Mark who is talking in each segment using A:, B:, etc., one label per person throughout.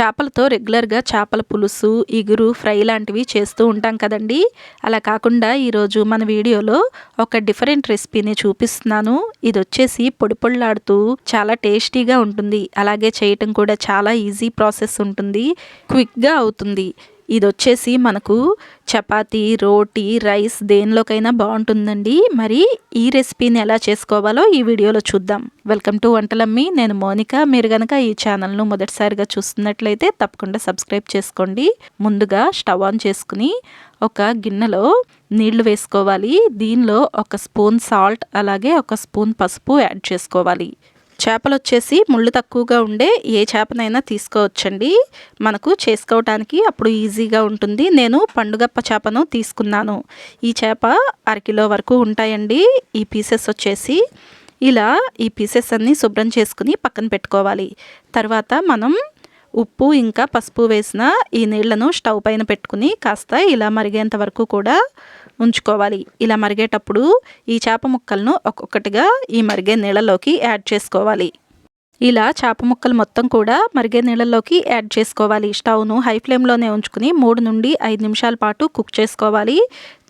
A: చేపలతో రెగ్యులర్గా చేపల పులుసు ఇగురు ఫ్రై లాంటివి చేస్తూ ఉంటాం కదండి. అలా కాకుండా ఈరోజు మన వీడియోలో ఒక డిఫరెంట్ రెసిపీని చూపిస్తున్నాను. ఇది వచ్చేసి పొడి పొడిలాడుతూ చాలా టేస్టీగా ఉంటుంది. అలాగే చేయటం కూడా చాలా ఈజీ ప్రాసెస్ ఉంటుంది. క్విక్గా అవుతుంది. ఇది వచ్చేసి మనకు చపాతీ రోటీ రైస్ దేనిలోకైనా బాగుంటుందండి. మరి ఈ రెసిపీని ఎలా చేసుకోవాలో ఈ వీడియోలో చూద్దాం. వెల్కమ్ టు వంటలమ్మి. నేను మోనిక. మీరు కనుక ఈ ఛానల్ను మొదటిసారిగా చూస్తున్నట్లయితే తప్పకుండా సబ్స్క్రైబ్ చేసుకోండి. ముందుగా స్టవ్ ఆన్ చేసుకుని ఒక గిన్నెలో నీళ్ళు వేసుకోవాలి. దీనిలో ఒక స్పూన్ సాల్ట్ అలాగే ఒక స్పూన్ పసుపు యాడ్ చేసుకోవాలి. చేపలు వచ్చేసి ముళ్ళు తక్కువగా ఉండే ఏ చేపనైనా తీసుకోవచ్చండి. మనకు చేసుకోవటానికి అప్పుడు ఈజీగా ఉంటుంది. నేను పండుగప్ప చేపను తీసుకున్నాను. ఈ చేప అరకిలో వరకు ఉంటాయండి. ఈ పీసెస్ వచ్చేసి ఇలా ఈ పీసెస్ అన్నీ శుభ్రం చేసుకుని పక్కన పెట్టుకోవాలి. తర్వాత మనం ఉప్పు ఇంకా పసుపు వేసిన ఈ నీళ్ళను స్టవ్ పైన పెట్టుకుని కాస్త ఇలా మరిగేంత వరకు కూడా ఉంచుకోవాలి. ఇలా మరిగేటప్పుడు ఈ చేప ముక్కలను ఒక్కొక్కటిగా ఈ మరిగే నీళ్ళలోకి యాడ్ చేసుకోవాలి. ఇలా చేప ముక్కలు మొత్తం కూడా మరిగే నీళ్ళలోకి యాడ్ చేసుకోవాలి. స్టవ్ను హై ఫ్లేమ్లోనే ఉంచుకుని మూడు నుండి ఐదు నిమిషాల పాటు కుక్ చేసుకోవాలి.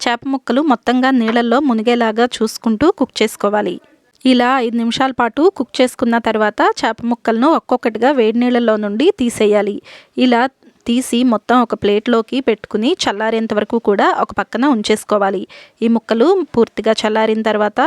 A: చేప ముక్కలు మొత్తంగా నీళ్ళల్లో మునిగేలాగా చూసుకుంటూ కుక్ చేసుకోవాలి. ఇలా ఐదు నిమిషాల పాటు కుక్ చేసుకున్న తర్వాత చేప ముక్కలను ఒక్కొక్కటిగా వేడి నీళ్ళలో నుండి తీసేయాలి. ఇలా తీసి మొత్తం ఒక ప్లేట్లోకి పెట్టుకుని చల్లారేంత వరకు కూడా ఒక పక్కన ఉంచేసుకోవాలి. ఈ ముక్కలు పూర్తిగా చల్లారిన తర్వాత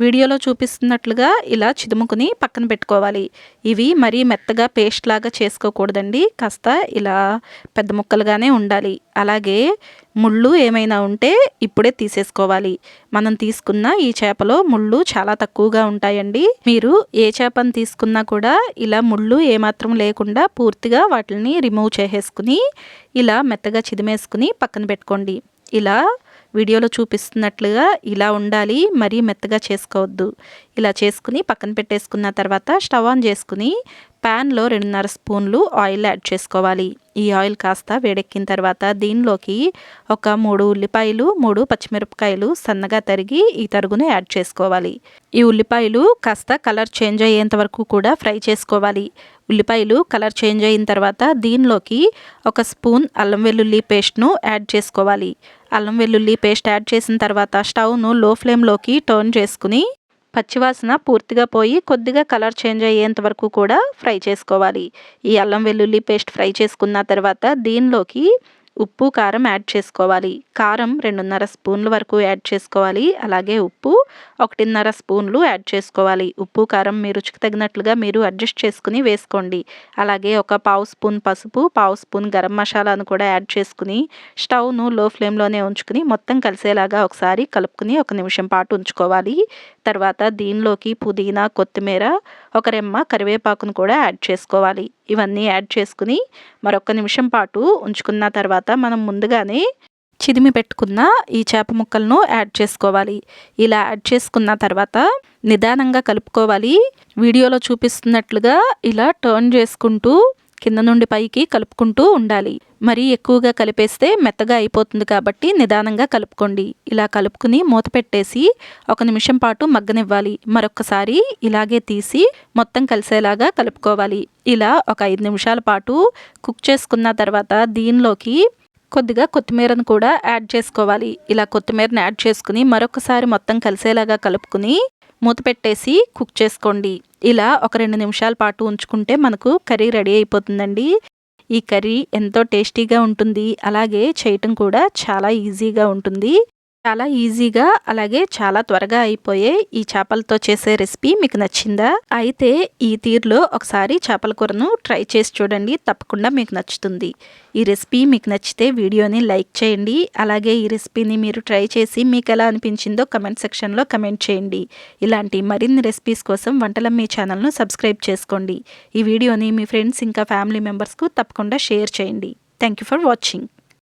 A: వీడియోలో చూపిస్తున్నట్లుగా ఇలా చిదుముకుని పక్కన పెట్టుకోవాలి. ఇవి మరీ మెత్తగా పేస్ట్ లాగా చేసుకోకూడదండి. కాస్త ఇలా పెద్ద ముక్కలుగానే ఉండాలి. అలాగే ముళ్ళు ఏమైనా ఉంటే ఇప్పుడే తీసేసుకోవాలి. మనం తీసుకున్న ఈ చేపలో ముళ్ళు చాలా తక్కువగా ఉంటాయండి. మీరు ఏ చేపను తీసుకున్నా కూడా ఇలా ముళ్ళు ఏమాత్రం లేకుండా పూర్తిగా వాటిని రిమూవ్ చేసేసుకుని ఇలా మెత్తగా చిదిమేసుకుని పక్కన పెట్టుకోండి. ఇలా వీడియోలో చూపిస్తున్నట్లుగా ఇలా ఉండాలి మరీ మెత్తగా చేసుకోవద్దు. ఇలా చేసుకుని పక్కన పెట్టేసుకున్న తర్వాత స్టవ్ ఆన్ చేసుకుని ప్యాన్లో రెండున్నర స్పూన్లు ఆయిల్ యాడ్ చేసుకోవాలి. ఈ ఆయిల్ కాస్త వేడెక్కిన తర్వాత దీనిలోకి ఒక మూడు ఉల్లిపాయలు మూడు పచ్చిమిరపకాయలు సన్నగా తరిగి ఈ తరుగును యాడ్ చేసుకోవాలి. ఈ ఉల్లిపాయలు కాస్త కలర్ చేంజ్ అయ్యేంత వరకు కూడా ఫ్రై చేసుకోవాలి. ఉల్లిపాయలు కలర్ చేంజ్ అయిన తర్వాత దీనిలోకి ఒక స్పూన్ అల్లం వెల్లుల్లి పేస్ట్ను యాడ్ చేసుకోవాలి. అల్లం వెల్లుల్లి పేస్ట్ యాడ్ చేసిన తర్వాత స్టవ్ను లో ఫ్లేమ్లోకి టర్న్ చేసుకుని పచ్చివాసన పూర్తిగా పోయి కొద్దిగా కలర్ చేంజ్ అయ్యేంత వరకు కూడా ఫ్రై చేసుకోవాలి. ఈ అల్లం వెల్లుల్లి పేస్ట్ ఫ్రై చేసుకున్న తర్వాత దీనిలోకి ఉప్పు కారం యాడ్ చేసుకోవాలి. కారం రెండున్నర స్పూన్ల వరకు యాడ్ చేసుకోవాలి. అలాగే ఉప్పు ఒకటిన్నర స్పూన్లు యాడ్ చేసుకోవాలి. ఉప్పు కారం మీ రుచికి తగినట్లుగా మీరు అడ్జస్ట్ చేసుకుని వేసుకోండి. అలాగే ఒక పావు స్పూన్ పసుపు పావు స్పూన్ గరం మసాలాను కూడా యాడ్ చేసుకుని స్టవ్ను లో ఫ్లేమ్లోనే ఉంచుకుని మొత్తం కలిసేలాగా ఒకసారి కలుపుకుని ఒక నిమిషం పాటు ఉంచుకోవాలి. తర్వాత దీనిలోకి పుదీనా కొత్తిమీర ఒక రెమ్మ కరివేపాకును కూడా యాడ్ చేసుకోవాలి. ఇవన్నీ యాడ్ చేసుకుని మరొక నిమిషం పాటు ఉంచుకున్న తర్వాత మనం ముందుగానే చిదిమి పెట్టుకున్న ఈ చేప ముక్కలను యాడ్ చేసుకోవాలి. ఇలా యాడ్ చేసుకున్న తర్వాత నిదానంగా కలుపుకోవాలి. వీడియోలో చూపిస్తున్నట్లుగా ఇలా టర్న్ చేసుకుంటూ కింద నుండి పైకి కలుపుకుంటూ ఉండాలి. మరీ ఎక్కువగా కలిపేస్తే మెత్తగా అయిపోతుంది కాబట్టి నిదానంగా కలుపుకోండి. ఇలా కలుపుకుని మూత పెట్టేసి ఒక నిమిషం పాటు మగ్గనివ్వాలి. మరొకసారి ఇలాగే తీసి మొత్తం కలిసేలాగా కలుపుకోవాలి. ఇలా ఒక ఐదు నిమిషాల పాటు కుక్ చేసుకున్న తర్వాత దీనిలోకి కొద్దిగా కొత్తిమీరను కూడా యాడ్ చేసుకోవాలి. ఇలా కొత్తిమీరను యాడ్ చేసుకుని మరొకసారి మొత్తం కలిసేలాగా కలుపుకుని మూత పెట్టేసి కుక్ చేసుకోండి. ఇలా ఒక రెండు నిమిషాల పాటు ఉంచుకుంటే మనకు కర్రీ రెడీ అయిపోతుందండి. ఈ కర్రీ ఎంతో టేస్టీగా ఉంటుంది. అలాగే చేయటం కూడా చాలా ఈజీగా ఉంటుంది. చాలా ఈజీగా అలాగే చాలా త్వరగా అయిపోయే ఈ చేపలతో చేసే రెసిపీ మీకు నచ్చిందా? అయితే ఈ తీరులో ఒకసారి చేపల కూరను ట్రై చేసి చూడండి తప్పకుండా మీకు నచ్చుతుంది. ఈ రెసిపీ మీకు నచ్చితే వీడియోని లైక్ చేయండి అలాగే ఈ రెసిపీని మీరు ట్రై చేసి మీకు ఎలా అనిపించిందో కమెంట్ సెక్షన్లో కమెంట్ చేయండి. ఇలాంటి మరిన్ని రెసిపీస్ కోసం వంటల మీ ఛానల్ను సబ్స్క్రైబ్ చేసుకోండి. ఈ వీడియోని మీ ఫ్రెండ్స్ ఇంకా ఫ్యామిలీ మెంబర్స్కు తప్పకుండా షేర్ చేయండి. Thank you for watching.